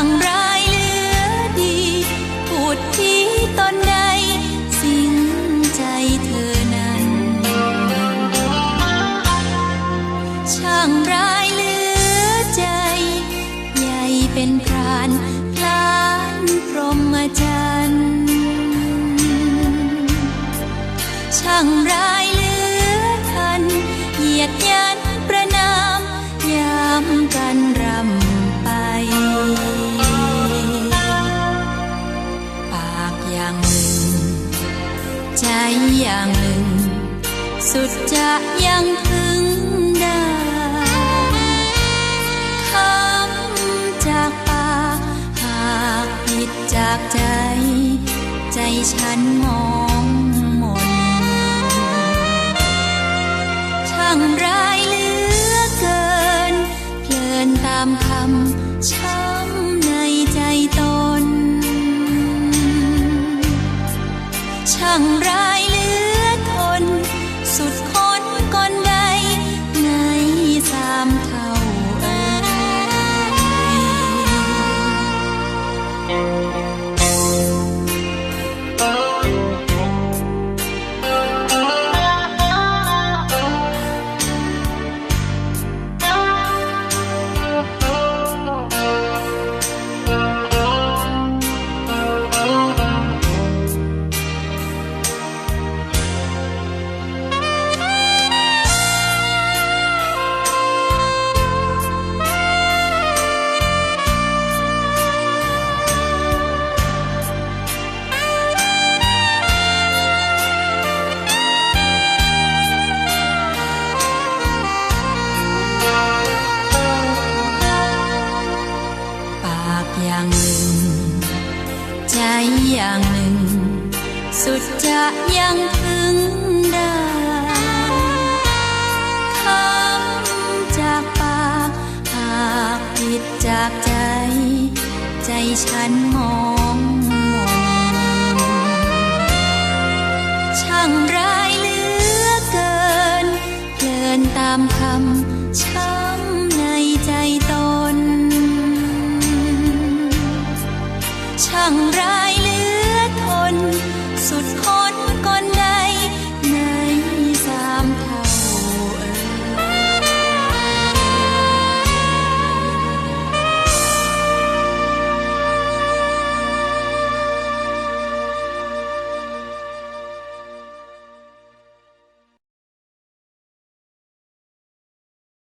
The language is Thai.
างร้ายเหลือดีพูดที่ตนใดสิ้นใจเธอนั้น ช่างร้ายเหลือใจ ใหญ่เป็นพรานพลานพรหมจรรย์ช่างร้าย อย่างหนึ่ง ใจอย่างหนึ่ง สุดจะยังพึงได้คำจากปากหากผิดจากใจ ใจฉันมองมนช่างร้ายเหลือเกิน เพลินตามคำช้ำ ช่างไร อย่างหนึ่ง สุดจะยังพึงได้คำจากปากหากผิดจากใจ ใจฉันมอง con đã